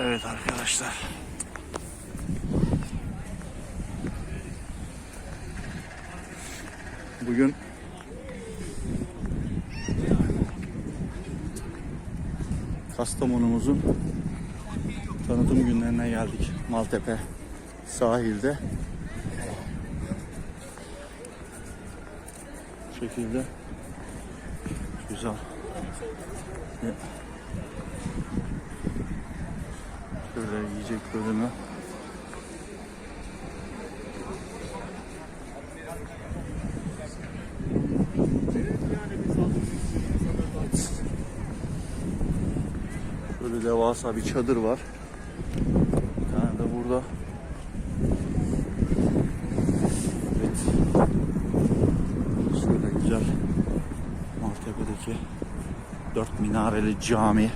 Evet arkadaşlar. Bugün Kastamonumuzun tanıtım günlerine geldik. Maltepe sahilde. Bu şekilde güzel. bir Şöyle yiyecek bölümü. Böyle devasa bir çadır var. Bir tane de burada. Evet. Şöyle güzel. Maltepe'deki dört minareli cami.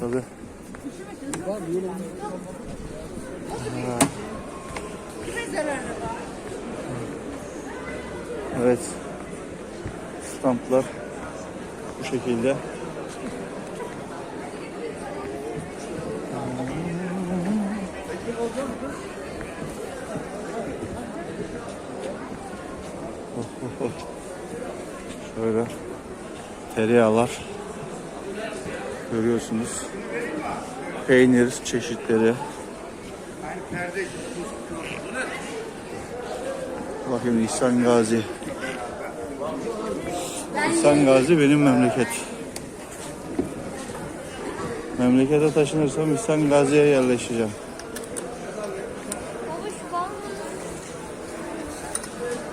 Tabii. Evet. Stamplar bu şekilde. Şöyle tereyağlar görüyorsunuz. Peynir çeşitleri. Bakın İhsan Gazi. İhsan Gazi benim memleket. Memlekete taşınırsam İhsan Gazi'ye yerleşeceğim.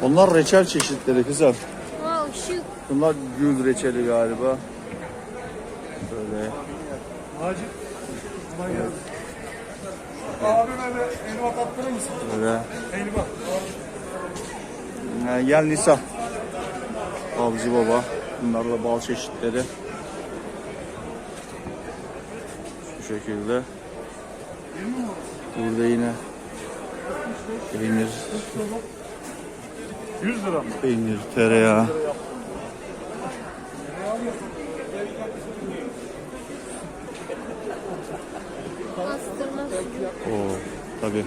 Onlar reçel çeşitleri kızım. Bunlar gül reçeli galiba. Böyle. Abime de elma tattırır mısın? Böyle. Elma. Ha, gel Nisa. Avcı baba. Bunlar da bal çeşitleri. Şu şekilde. Burada yine peynir, 100 lira mı? peynir, tereyağı. Oo, tabii.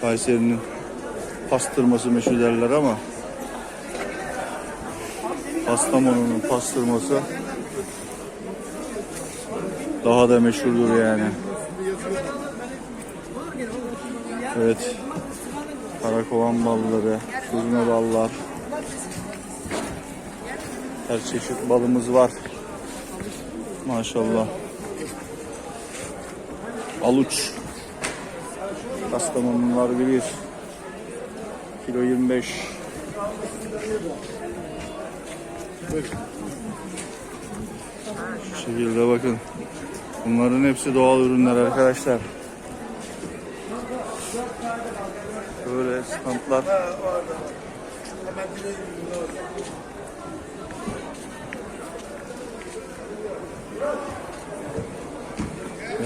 Kayseri'nin pastırması meşhur derler ama Kastamonu'nun pastırması daha da meşhurdur yani. Evet. Karakovan balları, süzme ballar. Her çeşit balımız var. Maşallah. Aluç. Kastamonular bilir. Kilo 25. Şu şekilde bakın. Bunların hepsi doğal ürünler arkadaşlar. Böyle standlar.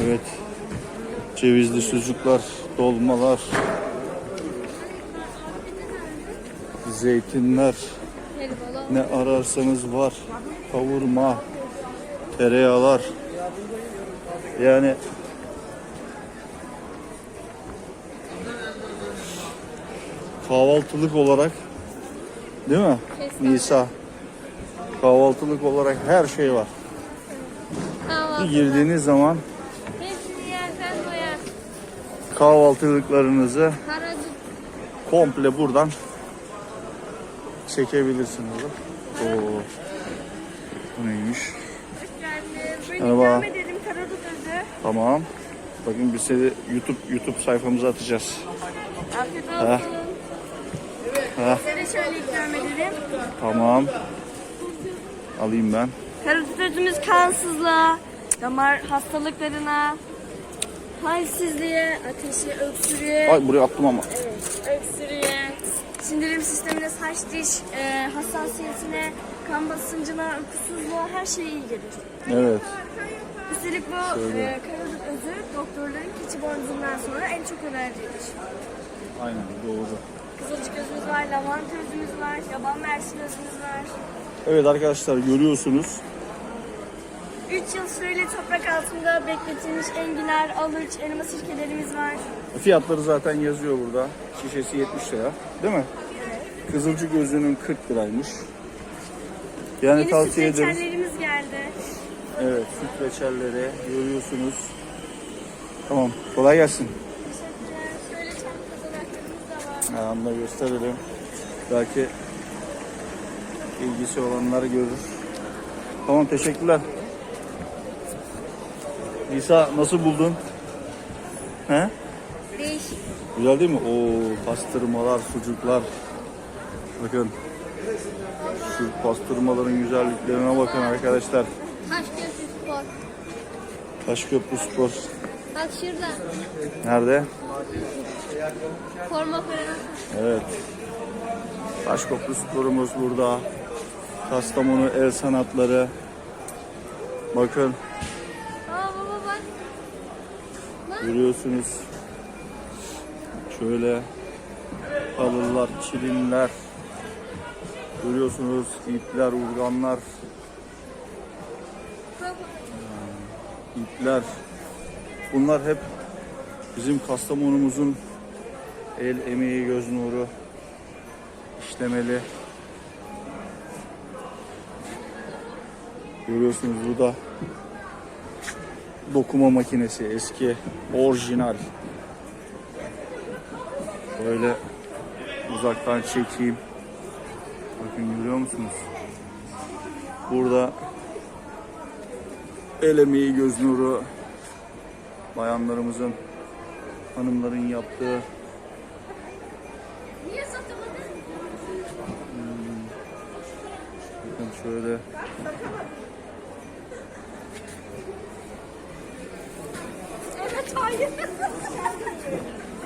Evet. Cevizli sucuklar, dolmalar, zeytinler. Ne ararsanız var. Kavurma, tereyağlar. Yani kahvaltılık olarak değil mi? Kesinlikle. Nisa. Kahvaltılık olarak her şey var. Bir girdiğiniz zaman kahvaltılıklarınızı Karacık. komple buradan çekebilirsiniz. Oo. Bu neymiş? Merhaba. Merhaba. özü. Tamam. Bakın biz size YouTube YouTube sayfamıza atacağız. Afiyet Ha. olsun. Ha. Size şöyle ikram edelim. Tamam. Alayım ben. Özümüz kansızlığa, damar hastalıklarına, halsizliğe, ateşe, öksürüğe, Ay buraya attım ama. öksürüğe, sindirim sistemine, saç diş e, hassasiyetine, kan basıncına, uykusuzluğa her şeye iyi gelir. Evet. Üstelik bu Şöyle. e, karadut özü doktorların keçi boynuzundan sonra en çok önerdiğidir. Aynen doğru. Kızılcık özümüz var, lavanta özümüz var, yaban mersin özümüz var. Evet arkadaşlar görüyorsunuz. 3 yıl süreli toprak altında bekletilmiş enginar, alıç, elma sirkelerimiz var. Fiyatları zaten yazıyor burada. Şişesi 70 lira. Değil mi? Kızılcık gözünün 40 liraymış. Yani Yeni süt tavsiye ederiz. reçellerimiz geldi. Evet süt reçelleri görüyorsunuz. Tamam kolay gelsin. Teşekkürler. Şöyle da var. Ayağımda gösterelim. Belki ilgisi olanlar görür. Tamam teşekkürler. İsa nasıl buldun? He? Güzel değil mi? Oo pastırmalar, sucuklar. Bakın. Şu pastırmaların güzelliklerine bakın arkadaşlar. Taş gözü spor. Taşköprü Spor. Bak şurada. Nerede? Forma falan. Evet. Taşköprü Spor'umuz burada. Kastamonu El Sanatları. Bakın Aa baba bak. görüyorsunuz. Şöyle halılar, çilimler. Görüyorsunuz ipler, urganlar, Bak. ipler. Bunlar hep bizim Kastamonumuzun el emeği, göz nuru işlemeli. Görüyorsunuz bu da dokuma makinesi eski orijinal. Böyle uzaktan çekeyim. Bakın görüyor musunuz? Burada el emeği, göz nuru bayanlarımızın, hanımların yaptığı Niye satamadın? bakın şöyle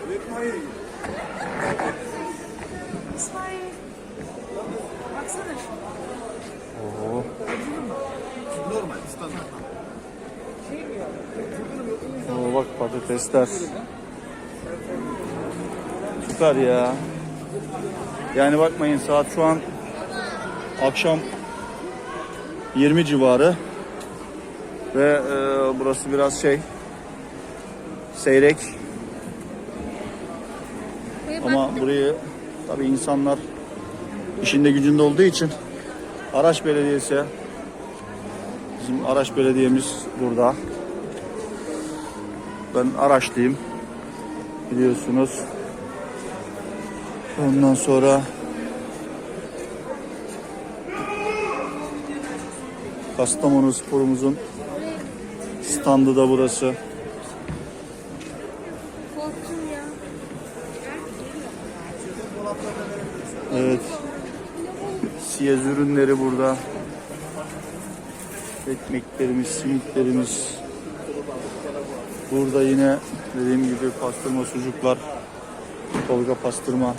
Evet, hayır. İsmail. Baksana. Oo. Oo bak patatesler. Süper ya. Yani bakmayın saat şu an akşam 20 civarı. Ve e, burası biraz şey seyrek ama burayı tabi insanlar işinde gücünde olduğu için Araç Belediyesi bizim Araç Belediyemiz burada. Ben Araçlıyım. Biliyorsunuz. Ondan sonra Kastamonu sporumuzun standı da burası. Korktum ya. Evet. Siyez ürünleri burada. Ekmeklerimiz, simitlerimiz. Burada yine dediğim gibi pastırma sucuklar. Tolga pastırma.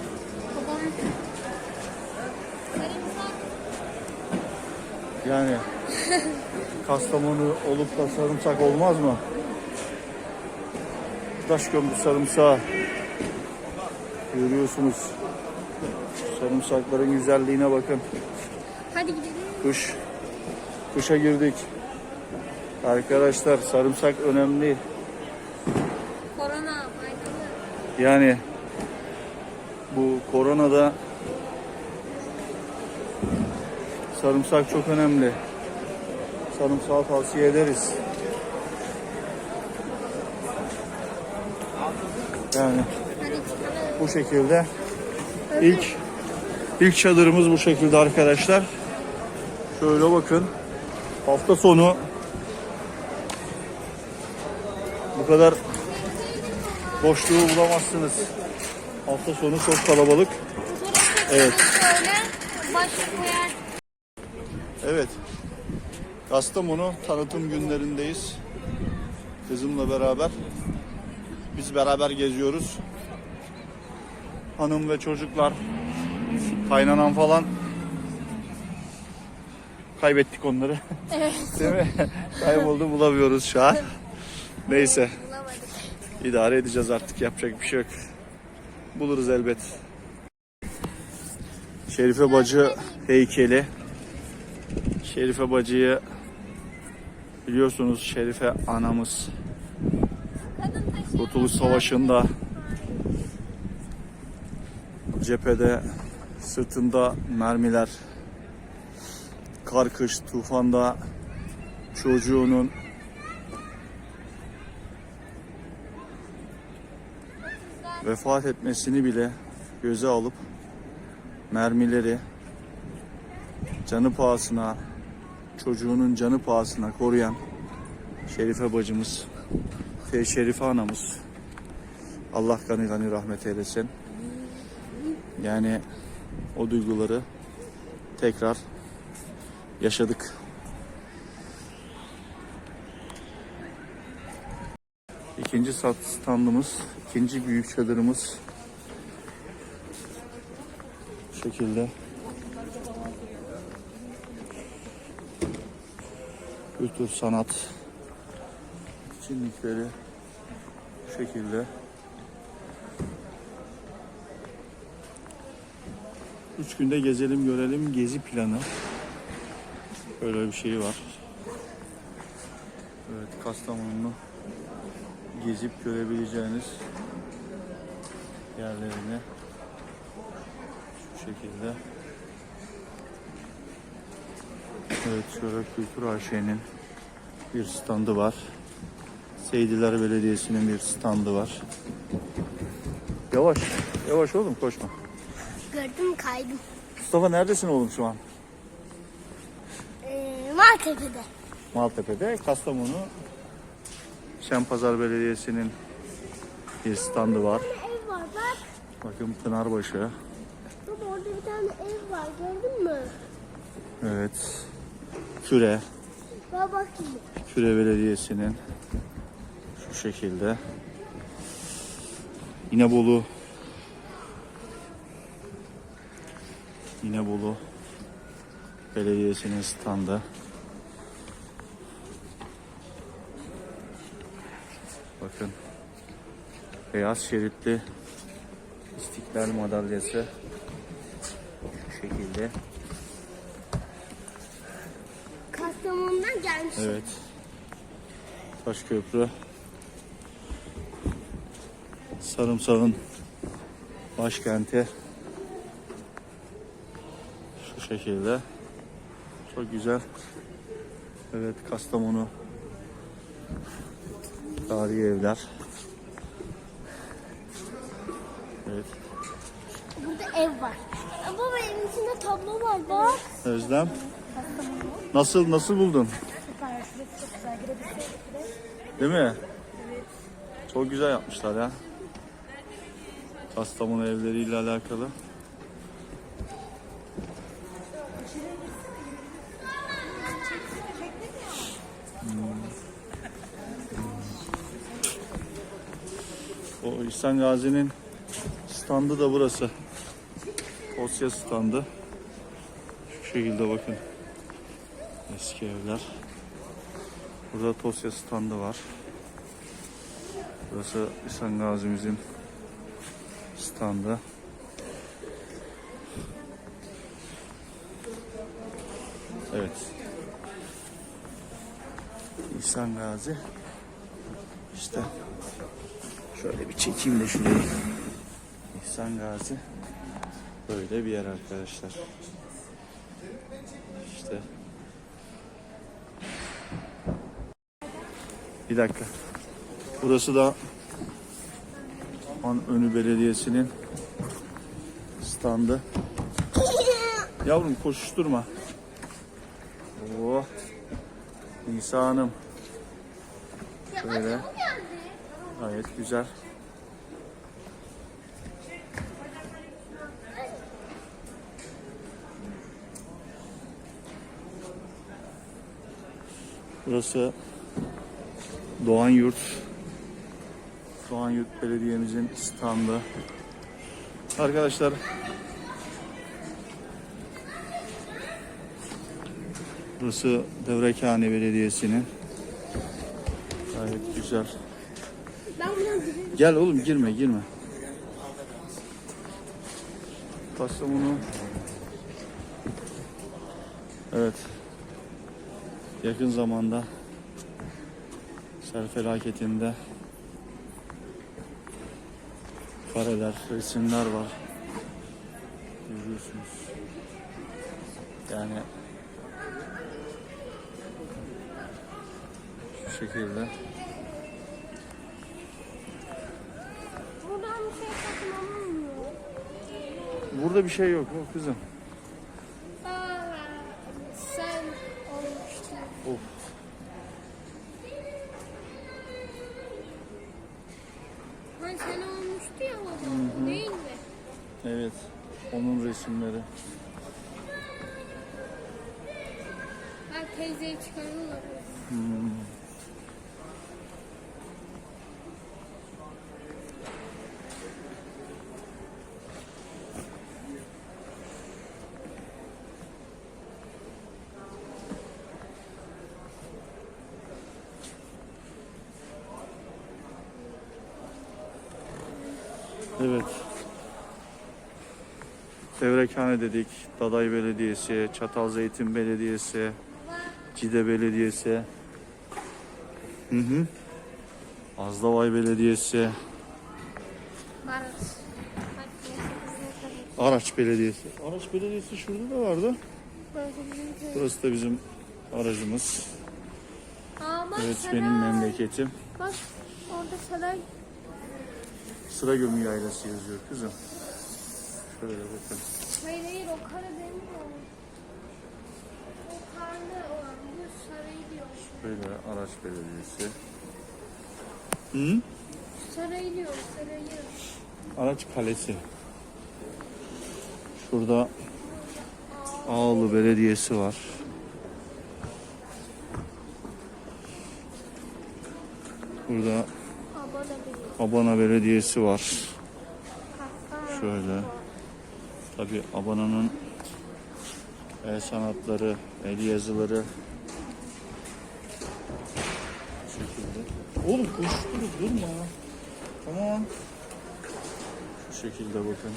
Yani Kastamonu olup da sarımsak olmaz mı? Taş kömür sarımsağı. Görüyorsunuz. Sarımsakların güzelliğine bakın. Kış. Kışa girdik. Arkadaşlar sarımsak önemli. Korona faydalı. Yani bu koronada sarımsak çok önemli. Sarımsağı tavsiye ederiz. Yani bu şekilde ilk ilk çadırımız bu şekilde arkadaşlar. Şöyle bakın. Hafta sonu bu kadar boşluğu bulamazsınız. Hafta sonu çok kalabalık. Evet. Evet. Kastamonu tanıtım günlerindeyiz. Kızımla beraber. Biz beraber geziyoruz. Hanım ve çocuklar Kaynanan falan kaybettik onları. Evet. Değil mi? Kayboldu bulamıyoruz şu an. Neyse idare edeceğiz artık yapacak bir şey yok. Buluruz elbet. Şerife Bacı heykeli. Şerife Bacı'yı biliyorsunuz Şerife anamız. Kurtuluş Savaşı'nda cephede sırtında mermiler kar kış tufanda çocuğunun vefat etmesini bile göze alıp mermileri canı pahasına çocuğunun canı pahasına koruyan Şerife bacımız Fe Şerife anamız Allah gani gani rahmet eylesin. Yani o duyguları tekrar yaşadık. İkinci sat standımız, ikinci büyük çadırımız bu şekilde. Kültür, sanat, etkinlikleri bu şekilde. Üç günde gezelim görelim gezi planı. Böyle bir şey var. Evet Kastamonu'nu gezip görebileceğiniz yerlerini şu şekilde. Evet şöyle Kültür AŞ'nin bir standı var. Seydiler Belediyesi'nin bir standı var. Yavaş, yavaş oğlum koşma. Gördüm kaydım. Mustafa neredesin oğlum şu an? Maltepe'de. Maltepe'de Kastamonu Şenpazar Belediyesi'nin bir standı var. Ev var bak. Bakın Pınarbaşı. Baba orada bir tane ev var gördün mü? Evet. Küre. Bak bak şimdi. Küre Belediyesi'nin şu şekilde. İnebolu İnebolu Belediyesi'nin standı. Bakın. Beyaz şeritli İstiklal madalyası şu şekilde. Kastamonu'dan gelmiş. Evet. Taşköprü. Sarımsağın başkenti. Şu şekilde. Çok güzel. Evet Kastamonu. Tarihi evler. Evet. Burada ev var. Aa, Baba evin içinde tablo var bak. Özlem. Nasıl nasıl buldun? Değil mi? Çok güzel yapmışlar ya. Kastamonu evleriyle alakalı. İhsan Gazi'nin standı da burası. Osya standı. Şu şekilde bakın. Eski evler. Burada Tosya standı var. Burası İhsan Gazi'mizin standı. Evet. İhsan Gazi. İşte şöyle bir çekeyim de şurayı. İhsan Gazi. Böyle bir yer arkadaşlar. İşte. Bir dakika. Burası da An Önü Belediyesi'nin standı. Yavrum koşuşturma. Oh. Nisa Hanım. Şöyle. Gayet güzel. Burası Doğan Yurt. Doğan Yurt Belediye'mizin standı. Arkadaşlar Burası Devrekhane Belediyesi'nin gayet güzel Gel oğlum girme girme. Kastamonu. Evet. Yakın zamanda sel felaketinde kareler, resimler var. Görüyorsunuz. Yani şu şekilde. Buradan bir şey satın alınmıyor. Burada bir şey yok yok kızım. Aa, sen olmuştun. Of. Hani sen olmuştu ya baba. Değil mi? Evet. Onun resimleri. Bak teyzeyi çıkarıyorlar. Evet. Devrekhane dedik. Daday Belediyesi, Çatalzeytin Belediyesi, Cide Belediyesi. Hı hı. Azdavay Belediyesi. Araç Belediyesi. Araç Belediyesi şurada da vardı. Burası da bizim aracımız. Aa bak Evet saray. benim memleketim. Bak orada saray. Sıra Gömü Yaylası yazıyor kızım. Şöyle bakın. Hayır hayır o kara demiyor. O karlı olan bu sarayı diyor. Böyle Araç Belediyesi. Hı? Sarayı diyor sarayı. Araç Kalesi. Şurada Ağlı Belediyesi var. Burada. Abana Belediyesi var. Şöyle. Tabi Abana'nın el sanatları, el yazıları şekilde. Oğlum koşturup durma. Tamam. Şu şekilde bakın.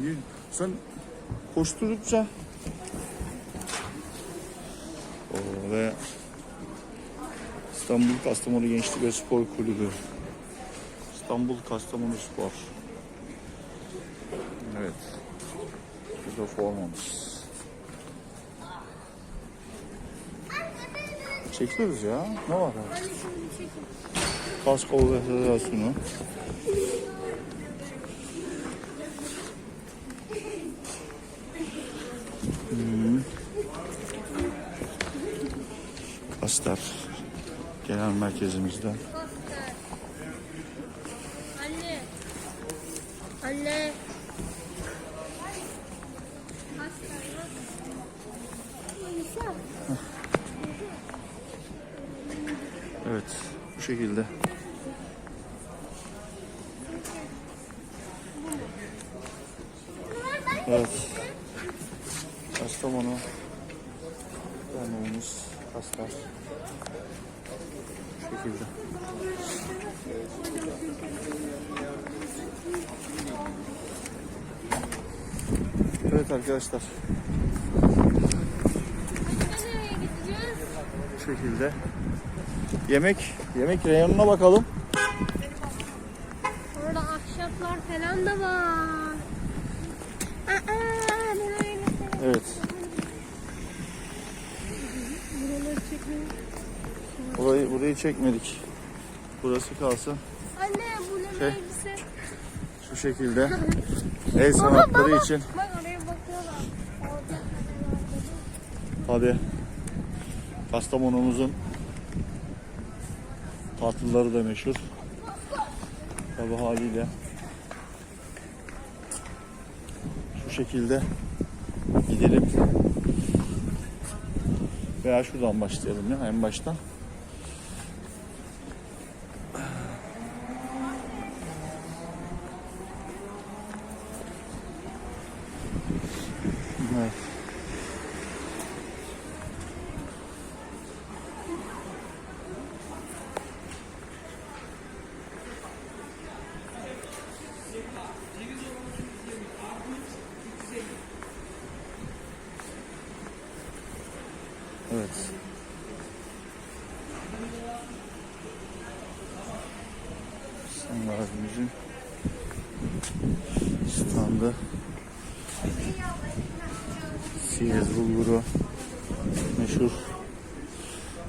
Yürü. Sen koşturdukça Oo, ve İstanbul Kastamonu Gençlik ve Spor Kulübü. İstanbul Kastamonu Spor. Evet. Formamız. Çekiyoruz ya. Ne var? ya? Ve Federasyonu. Hmm. Kastar Genel Merkezimizden. Poster. Anne. Anne. Poster. Nisa. Evet, bu şekilde. Evet. Kastamonu. Derneğimiz Kastar. Bu şekilde. Evet arkadaşlar bu şekilde. Yemek, yemek reyonuna bakalım. Orada ahşaplar falan da var. Aa, ben öyle severim. Evet. Burayı, burayı çekmedik. Burası kalsın. Anne bu Şey. elbise? Şu şekilde. El sanatları için. Bak oraya bakıyorlar. Orada Tabi Kastamonumuzun tatlıları da meşhur. Tabi haliyle şu şekilde gidelim. Veya şuradan başlayalım ya en baştan. Evet. Bizim standı. Siyez bulguru. Meşhur.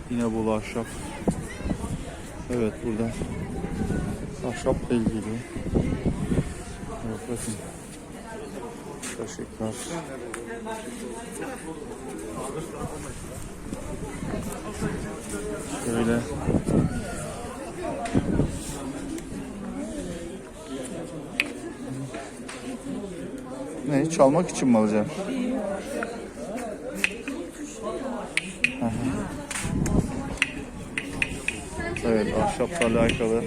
Yine bulu ahşap. Evet burada ahşapla ilgili. Evet bakın. Kaşıklar. Şöyle. Ne? Çalmak için mi hı. Evet, ahşapla alakalı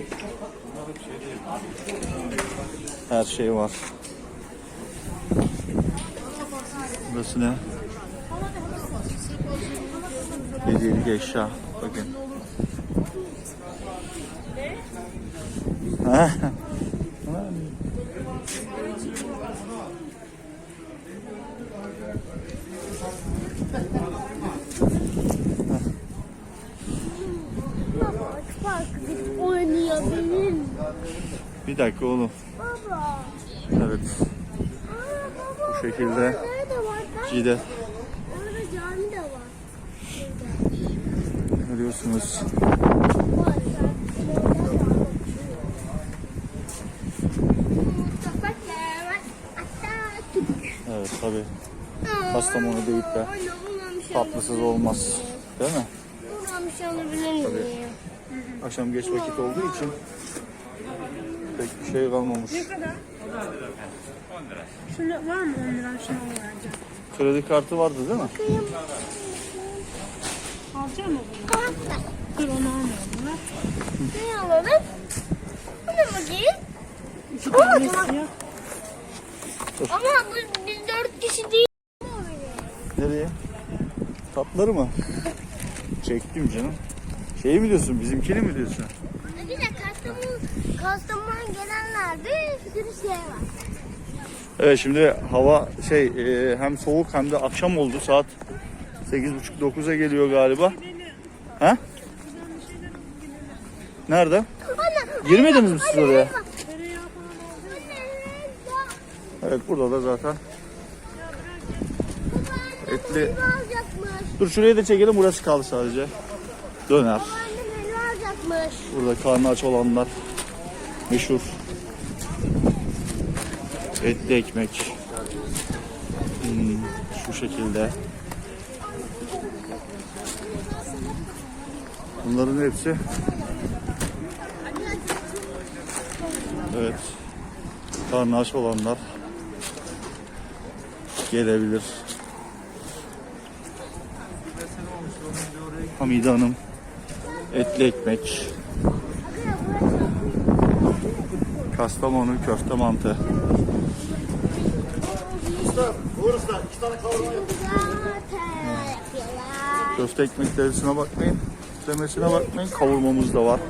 her şey var. Burası ne? Hediyelik eşya. Bakın. Baba bak gidip oynayabilir miyim? Bir dakika oğlum. Baba. Evet. Bu şekilde cide orada cami de var. görüyorsunuz. Var Mustafa Kemal Atatürk. Evet tabi. Kastamonu deyip de tatlısız olmaz. Değil mi? Alabilir miyim? Akşam geç vakit olduğu için pek bir şey kalmamış. Şöyle var mı 10 lira şunu vereceğim. Kredi kartı vardı değil mi? Alacak mı bunu? Dur onu almayalım. Ne alalım? Bu ne bakayım? İki tane istiyor. Ama bu, kişi değil. Nereye? Tatları mı? Çektim canım. Şey mi diyorsun? Bizimkini mi diyorsun? Bir de Kastamonu, Kastamonu gelenlerde bir sürü şey var. Evet şimdi hava şey e, hem soğuk hem de akşam oldu saat 8.30-9'a geliyor galiba. Ha? Nerede? Girmediniz mi siz oraya? Evet burada da zaten etli. helva alacakmış. Dur şuraya da çekelim burası kaldı sadece. Döner. Burada karnı aç olanlar meşhur. Etli ekmek. Hmm, şu şekilde. Bunların hepsi Evet. Karnı aç olanlar gelebilir. Hamide Hanım etli ekmek. Kastamonu köfte mantı. Köfte ekmek derisine bakmayın. Demesine bakmayın. Kavurmamız da var.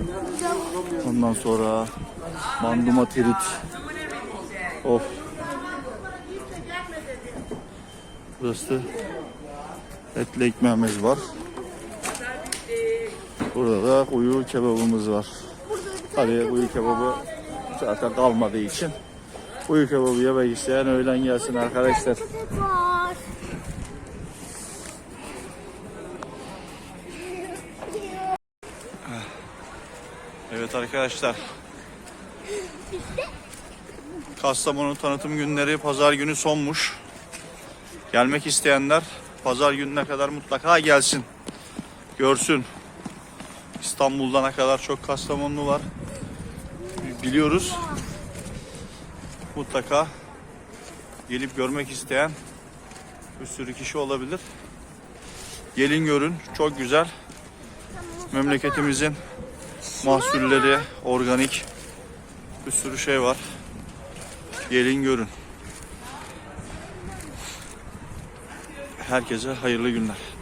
Ondan sonra manduma tirit. Of. Burası etli ekmeğimiz var. Burada da kuyu kebabımız var. Tabii kuyu kebabı zaten kalmadığı için kuyu kebabı yemek isteyen öğlen gelsin arkadaşlar. Evet arkadaşlar. Kastamonu tanıtım günleri pazar günü sonmuş. Gelmek isteyenler pazar gününe kadar mutlaka gelsin. Görsün. İstanbul'dan ne kadar çok Kastamonlu var. Biliyoruz. Mutlaka gelip görmek isteyen bir sürü kişi olabilir. Gelin görün. Çok güzel. Memleketimizin mahsulleri, organik bir sürü şey var. Gelin görün. Herkese hayırlı günler.